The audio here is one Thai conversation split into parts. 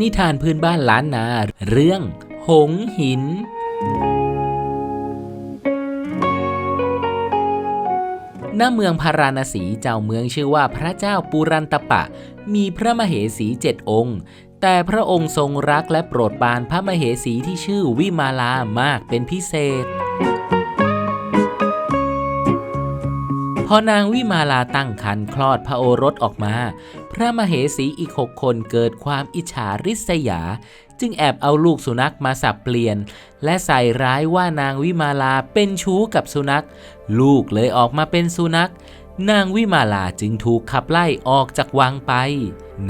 นิทานพื้นบ้านล้านนา เรื่อง หงหิน ณ เมืองพาราณสีเจ้าเมืองชื่อว่าพระเจ้าปูรันตปะ มีพระมเหสีเจ็ดองค์ แต่พระองค์ทรงรักและโปรดปรานพระมเหสีที่ชื่อวิมาลามากเป็นพิเศษ พอนางวิมาลาตั้งครรภ์คลอดพระโอรสออกมา พระมเหสีอีกหกคนเกิดความอิจฉาริษยา จึงแอบเอาลูกสุนัขมาสับเปลี่ยน และใส่ร้ายว่านางวิมาลาเป็นชู้กับสุนัข ลูกเลยออกมาเป็นสุนัข นางวิมาลาจึงถูกขับไล่ออกจากวังไป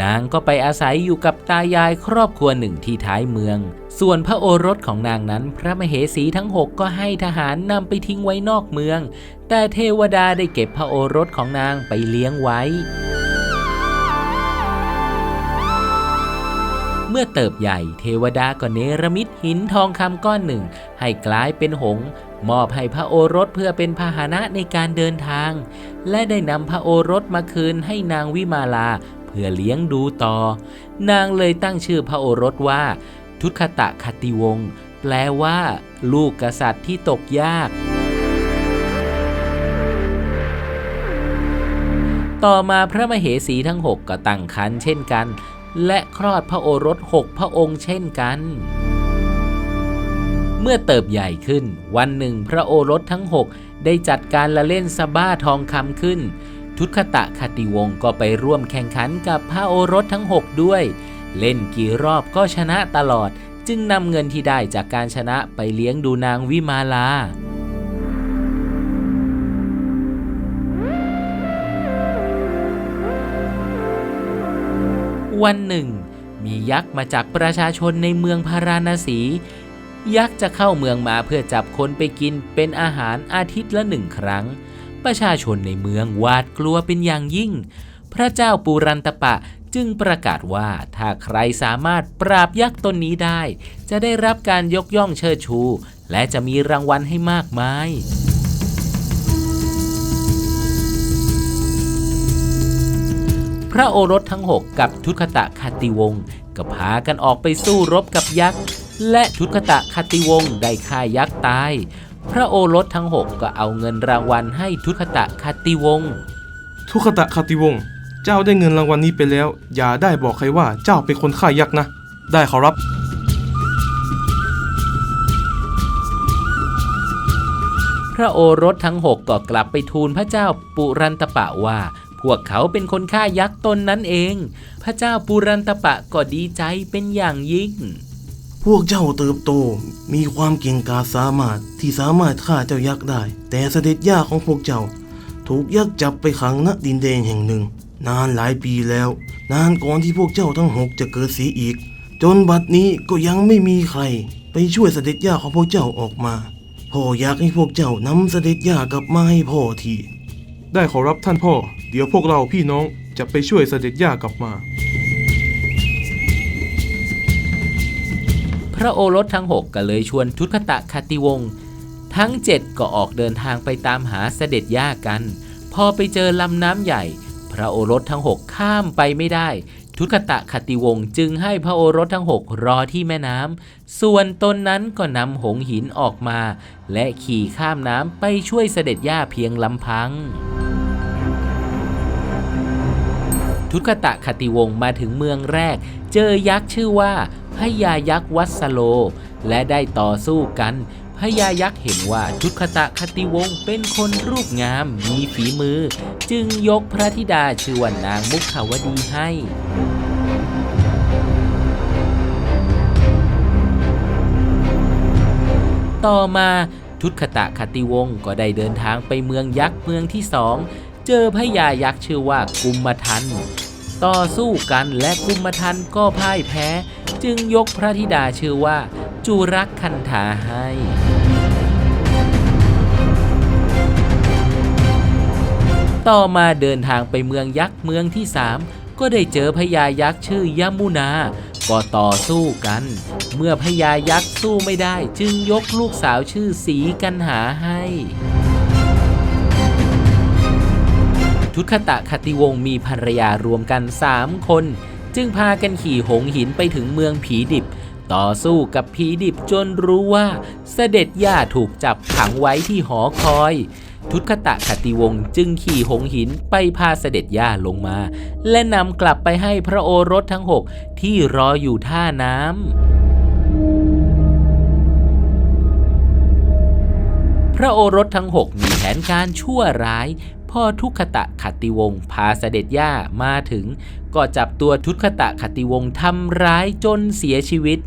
นางก็ไปอาศัยอยู่กับตายายครอบครัวหนึ่งที่ท้ายเมือง ส่วนพระโอรสของนางนั้น พระมเหสีทั้งหกก็ให้ทหารนำไปทิ้งไว้นอกเมือง แต่เทวดาได้เก็บพระโอรสของนางไปเลี้ยงไว้ เมื่อเติบใหญ่เทวดาก็เนรมิตหินทองคำก้อนหนึ่ง ให้กลายเป็นหงมอบให้พระโอรสเพื่อเป็นพาหนะในการเดินทาง และได้นำพระโอรสมาคืนให้นางวิมาลา เพื่อเลี้ยงดูต่อ นางเลยตั้งชื่อพระโอรสว่า ทุตคตะคติวงศ์แปลว่า ลูกกษัตริย์ที่ตกยาก ต่อมาพระมเหสีทั้งหกก็ตั้งครรภ์เช่นกัน และคลอดพระโอรสหกพระองค์เช่นกันเมื่อเติบใหญ่ขึ้น วันหนึ่งพระโอรสทั้งหกได้จัดการละเล่นสบ้าทองคำขึ้น ทุตคตะคติวงศ์ก็ไปร่วมแข่งขันกับพระโอรสทั้งหกด้วย เล่นกี่รอบก็ชนะตลอด จึงนำเงินที่ได้จากการชนะไปเลี้ยงดูนางวิมาลาวันหนึ่ง มียักษ์มาจากประชาชนในเมืองพาราณสี ยักษ์จะเข้าเมืองมาเพื่อจับคนไปกินเป็นอาหารอาทิตย์ละหนึ่งครั้ง ประชาชนในเมืองหวาดกลัวเป็นอย่างยิ่ง พระเจ้าปูรันตปะจึงประกาศว่าถ้าใครสามารถปราบยักษ์ตนนี้ได้ จะได้รับการยกย่องเชิดชู และจะมีรางวัลให้มากมายพระโอรสทั้ง 6 กับทุตคตะคติวงศ์ก็พากันออกไปสู้รบกับยักษ์ และทุตคตะคติวงศ์ได้ฆ่ายักษ์ตาย พระโอรสทั้ง 6 ก็เอาเงินรางวัลให้ทุตคตะคติวงศ์ทุกขตะคติวงศ์เจ้าได้เงินรางวัลนี้ไปแล้ว อย่าได้บอกใครว่าเจ้าเป็นคนฆ่ายักษ์นะ ได้ขอรับ พระโอรสทั้ง 6 ก็กลับไปทูลพระเจ้าปุรันตปะว่า พวกเขาเป็นคนฆ่ายักษ์ตนนั้นเอง พระเจ้าปุรันตปะก็ดีใจเป็นอย่างยิ่ง พวกเจ้าเติบโตมีความเก่งกาจสามารถที่สามารถฆ่าเจ้ายักษ์ได้ แต่เสด็จย่าของพวกเจ้า ถูกยักษ์จับไปขังณดินแดนแห่งหนึ่ง นานหลายปีแล้ว นานก่อนที่พวกเจ้าทั้งหกจะเกิดเสียอีก จนบัดนี้ก็ยังไม่มีใคร ไปช่วยเสด็จย่าของพวกเจ้าออกมาพ่ออยากให้พวกเจ้านำเสด็จย่ากลับมาให้พ่อทีได้ขอรับท่านพ่อ เดี๋ยวพวกเราพี่น้องจะไปช่วยเสด็จย่ากลับมา ระโอรสทั้ง 6 ก็เลยชวนทุตคตะคติวงศ์ทั้ง 7 ก็ออกเดินทางไปตามหาเสด็จย่ากัน พอไปเจอลำน้ำใหญ่ พระโอรสทั้ง 6 ข้ามไปไม่ได้ ทุตคตะคติวงศ์จึงให้พระโอรสทั้ง 6 รอที่แม่น้ำส่วนตนนั้นก็นำหงหินออกมา และขี่ข้ามน้ำไปช่วยเสด็จย่าเพียงลำพังทุตคตะคติวงศ์มาถึงเมืองแรก เจอยักษ์ชื่อว่า พญายักษ์วัสโล และได้ต่อสู้กันพญายักษ์เห็นว่าทุตคตะคติวงศ์เป็นคนรูปงามมีฝีมือ จึงยกพระธิดาชื่อว่านางมุขาวดีให้ต่อมาทุตคตะคติวงศ์ก็ได้เดินทางไปเมืองยักษ์เมืองที่สองเจอพญายักษ์ชื่อว่ากุมมทัน ต่อสู้กันและกุมมทันก็พ่ายแพ้ จึงยกพระธิดาชื่อว่า จุรักคันธาให้ต่อมาเดินทางไปเมืองยักษ์เมืองที่สามก็ได้เจอพญายักษ์ชื่อยมุนา ก็ต่อสู้กัน เมื่อพญายักษ์สู้ไม่ได้ จึงยกลูกสาวชื่อสีกันหาให้ ทุตคตะคติวงศ์มีภรรยารวมกัน3คน จึงพากันขี่หงหินไปถึงเมืองผีดิบ ต่อสู้กับผีดิบจนรู้ว่า เสด็จย่าถูกจับขังไว้ที่หอคอย ทุตคตะคติวงศ์จึงขี่หงหินไปพาเสด็จย่าลงมา และนำกลับไปให้พระโอรสทั้งหกที่รออยู่ท่าน้ำพระโอรสทั้งหกมีแผนการชั่วร้าย พ่อทุกขตะขัตติวงศ์พาเสด็จย่ามาถึง ก็จับตัวทุกขตะขัตติวงศ์ทำร้ายจนเสียชีวิต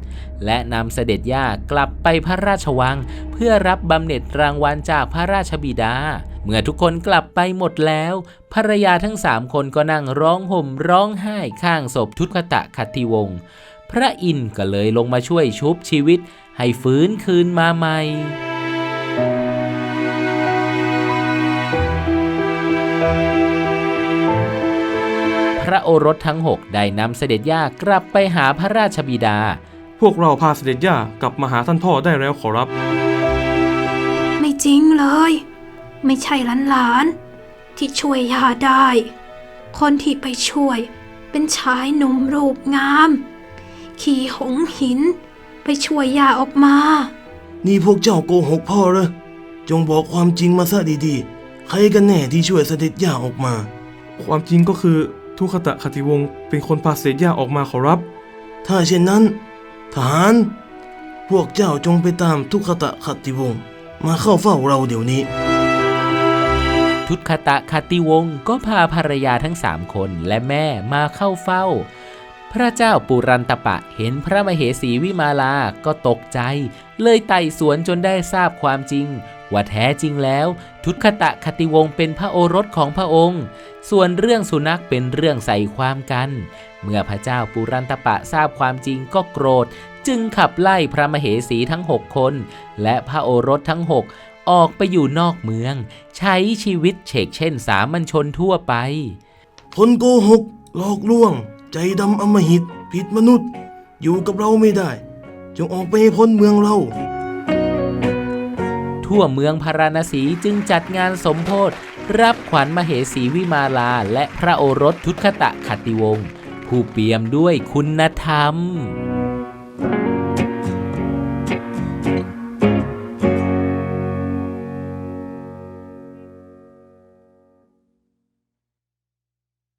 และนำเสด็จย่ากลับไปพระราชวัง เพื่อรับบำเหน็จรางวัลจากพระราชบิดา เมื่อทุกคนกลับไปหมดแล้ว ภรรยาทั้งสามคนก็นั่งร้องห่มร้องไห้ข้างศพทุกขตะขัตติวงศ์พระอินทร์ก็เลยลงมาช่วยชุบชีวิต ให้ฟื้นคืนมาใหม่ ระโอรสทั้งหกได้นำเสด็จย่ากลับไปหาพระราชบิดา พวกเราพาเสด็จย่ากลับมาหาท่านพ่อได้แล้วขอรับ ไม่จริงเลย ไม่ใช่หลานๆที่ช่วยย่าได้ คนที่ไปช่วยเป็นชายหนุ่มรูปงาม ขี่หงหิน ไปช่วยย่าออกมา นี่พวกเจ้าโกหกพ่อเหรอจงบอกความจริงมาซะดีๆ ใครกันแน่ที่ช่วยเสด็จย่าออกมา ความจริงก็คือ ทุกขตะคติวงศ์เป็นคนพาเสด็จย่าออกมาขอรับ ถ้าเช่นนั้น ทหาร พวกเจ้าจงไปตามทุกขตะขัตติวงศ์มาเข้าเฝ้าเราเดี๋ยวนี้ ทุตคตะคติวงศ์ก็พาภรรยาทั้งสามคนและแม่มาเข้าเฝ้า พระเจ้าปุรันตปะเห็นพระมเหสีวิมาลาก็ตกใจ เลยไต่สวนจนได้ทราบความจริง ว่าแท้จริงแล้ว ทุตคตะคติวงศ์เป็นพระโอรสของพระองค์ ส่วนเรื่องสุนัขเป็นเรื่องใส่ความกัน เมื่อพระเจ้าปุรันตปะทราบความจริงก็โกรธ จึงขับไล่พระมเหสีทั้งหกคน และพระโอรสทั้งหกออกไปอยู่นอกเมือง ใช้ชีวิตเฉกเช่นสามัญชนทั่วไป คนโกหกหลอกลวง ใจดำอมหิตผิดมนุษย์ อยู่กับเราไม่ได้ จงออกไปให้พ้นเมืองเรา ทั่วเมืองพาราณสีจึงจัดงานสมโพธรับขวัญมเหสีวิมาลาและพระโอรสทุตคตะขัตติวงศ์ผู้เปี่ยมด้วยคุณธรรม